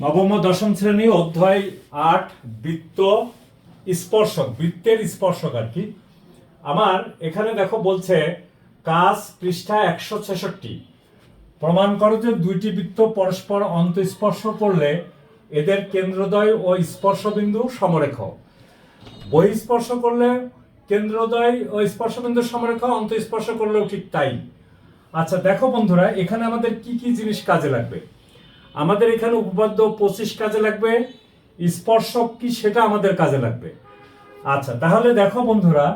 নবম দশম শ্রেণি অধ্যায় আট, বৃত্ত স্পর্শক, বৃত্তের স্পর্শক আর কি। আমার এখানে দেখো বলছে, কাজ পৃষ্ঠা একশো ছেষট্টি। প্রমাণ করো যে দুইটি বৃত্ত পরস্পর অন্তঃস্পর্শ করলে এদের কেন্দ্রদ্বয় ও স্পর্শবিন্দু সমরেখ। বহিঃস্পর্শ করলে কেন্দ্রদ্বয় ও স্পর্শবিন্দু সমরেখ, অন্তঃস্পর্শ করলেও ঠিক তাই। আচ্ছা দেখো বন্ধুরা, এখানে আমাদের কি কি জিনিস কাজে লাগবে? আমাদের এখানে উপপাদ্য পঁচিশ কাজে লাগবে, স্পর্শক কি সেটা আমাদের কাজে লাগবে। আচ্ছা তাহলে দেখো বন্ধুরা,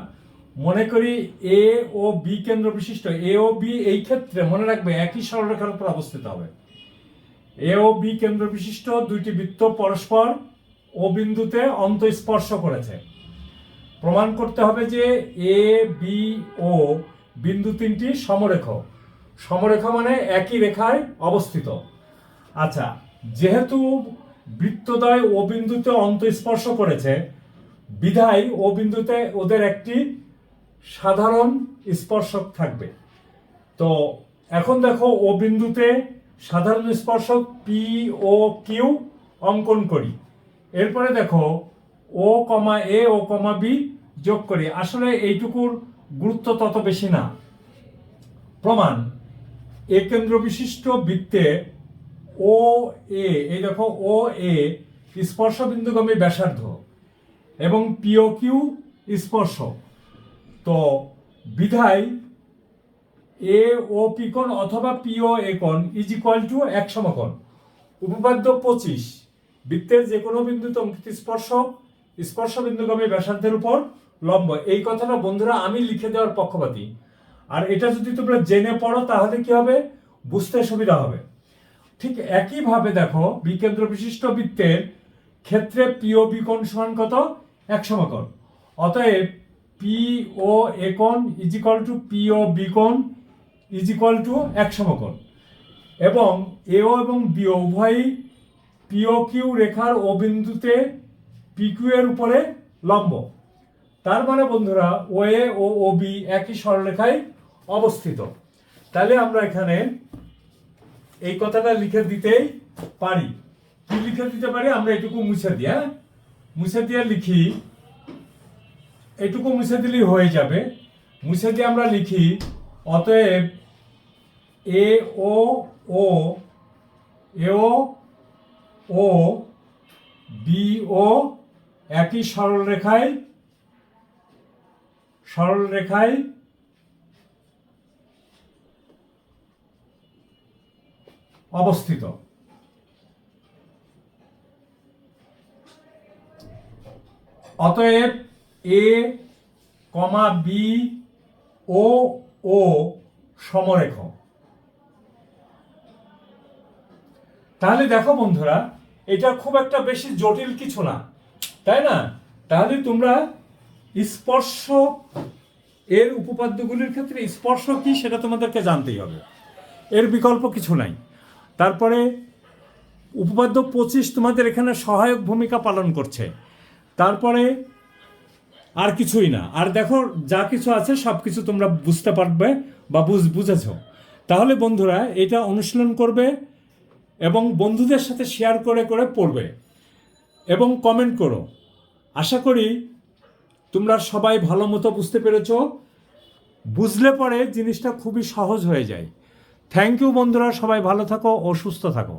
মনে করি এ ও বি কেন্দ্র বিশিষ্ট এ ও বি এই ক্ষেত্রে মনে রাখবে একই সরলরেখার উপর অবস্থিত হবে। এ ও বি কেন্দ্র বিশিষ্ট, দুইটি বৃত্ত পরস্পর ও বিন্দুতে অন্তঃস্পর্শ করেছে। প্রমাণ করতে হবে যে এ বি ও বিন্দু তিনটি সমরেখ। সমরেখা মানে একই রেখায় অবস্থিত। আচ্ছা যেহেতু বৃত্তদ্বয় ও বিন্দুতে অন্তঃস্পর্শ করেছে, বিধায় ও বিন্দুতে ওদের একটি সাধারণ স্পর্শক থাকবে। তো এখন দেখো, ও বিন্দুতে সাধারণ স্পর্শক পি ও কিউ অঙ্কন করি। এরপরে দেখো, ও কমা এ ও কমা বি যোগ করি। আসলে এইটুকুর গুরুত্ব তত বেশি না। প্রমাণ, এ কেন্দ্র বিশিষ্ট বৃত্তে ও এ এই দেখো ও এ স্পর্শ বিন্দুগামী ব্যাসার্ধ এবং পিও কিউ স্পর্শ। তো বিধায় এ ও পি কোণ অথবা পিও এ কোণ ইজ ইকুয়াল টু এক সমকোণ। উপপাদ্য পঁচিশ, বৃত্তের যে কোনো বিন্দুতে অঙ্কিত স্পর্শ বিন্দুগামী ব্যাসার্ধের উপর লম্ব। এই কথাটা বন্ধুরা আমি লিখে দেওয়ার পক্ষপাতী। আর এটা যদি তোমরা জেনে পড়ো তাহলে কি হবে? বুঝতে সুবিধা হবে। ঠিক একইভাবে দেখো বিকেন্দ্র বিশিষ্ট বৃত্তের ক্ষেত্রে পিও বিকোণ সমান কত? এক সমকোণ। অতএব P O একোণ is equal to P O বিকোণ is equal to এক সমকোণ। এবং এও এবং বিও উভয়ই পিও কিউ রেখার ও বিন্দুতে পিকিউ এর উপরে লম্ব। তার মানে বন্ধুরা ও এ ও ও বি একই সরলরেখায় অবস্থিত। তাহলে আমরা এখানে এই কথাটা লিখে দিতেই পারি। কি লিখে দিতে পারি? আমরা এটুকু মুছে দিই হ্যাঁ? মুছে দিয়ে লিখি, এটুকু মুছে দিলেই হয়ে যাবে। মুছে দিয়ে আমরা লিখি, অতএব এ, ও ও, এ, ও ও, বি, ও, একই সরল রেখায় অবস্থিত। অতএব এ, কমা বি, ও ও সমরেখ। তাহলে দেখো বন্ধুরা, এটা খুব একটা বেশি জটিল কিছু না, তাই না? তাহলে তোমরা স্পর্শ, এর উপপাদ্যগুলির ক্ষেত্রে স্পর্শ কি সেটা তোমাদেরকে জানতেই হবে। এর বিকল্প কিছু নাই। তারপরে উপপাদ্য পঁচিশ তোমাদের এখানে সহায়ক ভূমিকা পালন করছে। তারপরে আর কিছুই না। আর দেখো, যা কিছু আছে সব কিছু তোমরা বুঝতে পারবে বা বুঝ, বুঝেছ। তাহলে বন্ধুরা, এটা অনুশীলন করবে এবং বন্ধুদের সাথে শেয়ার করে করে পড়বে এবং কমেন্ট করো। আশা করি তোমরা সবাই ভালো মতো বুঝতে পেরেছ। বুঝলে পরে জিনিসটা খুবই সহজ হয়ে যায়। থ্যাংক ইউ বন্ধুরা সবাই ভালো থাকো ও সুস্থ থাকো।